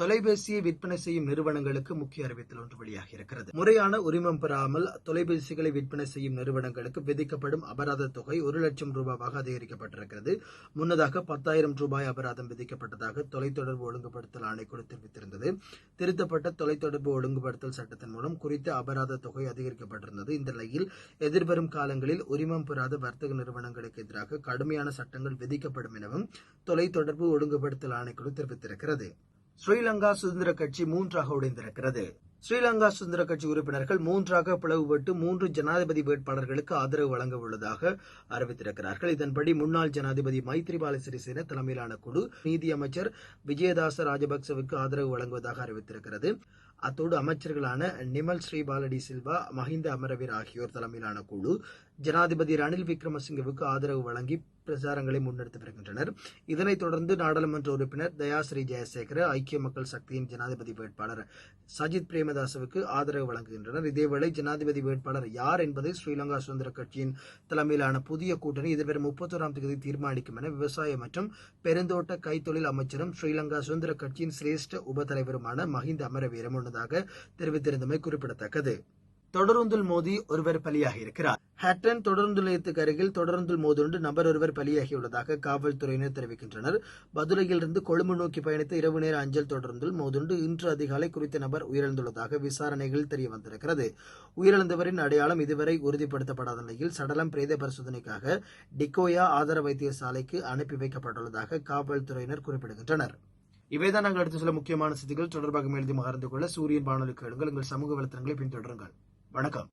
தொலைபேசியை விற்பனை செய்யும் நிறுவனங்களுக்கு முக்கிய அறிவித்தல் ஒன்று வெளியாகி இருக்கிறது முறையான உரிமம் பெறாமல் தொலைபேசிகளை விற்பனை செய்யும் நிறுவனங்களுக்கு விதிக்கப்படும் அபராத தொகை ஒரு லட்சம் ரூபாவாக அதிகரிக்கப்பட்டிருக்கிறது. முன்னதாக பத்தாயிரம் ரூபாய் அபராதம் விதிக்கப்பட்டதாக தொலைத்தொடர்பு ஒழுங்குபடுத்தல் ஆணைக்குழு தெரிவித்திருந்தது. திருத்தப்பட்ட தொலைத்தொடர்பு ஒழுங்குபடுத்தல் சட்டத்தின் மூலம் குறித்த அபராத தொகை அதிகரிக்கப்பட்டிருந்தது. இந்த நிலையில் எதிர்வரும் காலங்களில் உரிமம் பெறாத வர்த்தக நிறுவனங்களுக்கு எதிராக கடுமையான சட்டங்கள் விதிக்கப்படும் எனவும் தொலைத்தொடர்பு ஒழுங்குபடுத்தல் ஆணைக்குழு தெரிவித்திருக்கிறது. ஸ்ரீலங்கா சுதந்திர கட்சி மூன்றாக உடைந்திருக்கிறது. ஸ்ரீலங்கா சுதந்திர கட்சி உறுப்பினர்கள் மூன்றாக பிளவுபட்டு மூன்று ஜனாதிபதி வேட்பாளர்களுக்கு ஆதரவு வழங்க உள்ளதாக அறிவித்திருக்கிறார்கள். இதன்படி முன்னாள் ஜனாதிபதி மைத்ரிபால சிறிசேன தலைமையிலான குழு நீதி அமைச்சர் விஜயதாச ராஜபக்சவுக்கு ஆதரவு வழங்குவதாக அறிவித்திருக்கிறது. அத்தோடு அமைச்சர்களான நிமல் ஸ்ரீபாலடி சில்வா மஹிந்த அமரவீர் ஆகியோர் தலைமையிலான குழு ஜனாதிபதி ரணில் விக்ரமசிங்கவுக்கு ஆதரவு வழங்கி பிரச்சாரங்களை முன்னெடுத்து வருகின்றனர். இதனைத் தொடர்ந்து நாடாளுமன்ற உறுப்பினர் தயாஸ்ரீ ஜெயசேகர ஐக்கிய மக்கள் சக்தியின் ஜனாதிபதி வேட்பாளர் சஜித் பிரேமதாசவுக்கு ஆதரவு வழங்குகின்றனர். இதேவேளை ஜனாதிபதி வேட்பாளர் யார் என்பதை ஸ்ரீலங்கா சுதந்திர கட்சியின் தலைமையிலான புதிய கூட்டணி எதிர்வரும் முப்பத்தோராம் தேதி தீர்மானிக்கும் என விவசாய மற்றும் பெருந்தோட்ட கைத்தொழில் அமைச்சரும் ஸ்ரீலங்கா சுதந்திர கட்சியின் சிரேஷ்ட உப தலைவருமான மஹிந்த அமரவீர முன்னதாக தெரிவித்திருந்தமை குறிப்பிடத்தக்கது. தொடருந்தில் மோதி ஒருவர் பலியாகி இருக்கிறார் ஹட்டன் தொடருந்து நிலையத்துக்கு அருகில் தொடருந்தில் மோதுண்டு நபர் ஒருவர் பலியாகியுள்ளதாக காவல்துறையினர் தெரிவிக்கின்றனர். பதுரையிலிருந்து கொழும்பு நோக்கி பயணித்த இரவு நேர அஞ்சல் தொடருந்தில் மோதுண்டு இன்று அதிகாலை குறித்த நபர் உயிரிழந்துள்ளதாக விசாரணைகள் தெரிய வந்திருக்கிறது உயிரிழந்தவரின் அடையாளம் இதுவரை உறுதிப்படுத்தப்படாத நிலையில் சடலம் பிரேத பரிசோதனைக்காக டிகோயா ஆதார வைத்தியசாலைக்கு அனுப்பி வைக்கப்பட்டுள்ளதாக காவல்துறையினர் குறிப்பிடுகின்றனர். இவைதான் நாங்கள் அடுத்து சில முக்கியமான செய்திகள். தொடர்பாக மேலும் மகர்ந்து கொள்ள சூரியன் வானொலி கேளுங்கள் எங்கள் சமூக வலைத்தளங்களை பின்தொடருங்கள். வணக்கம்.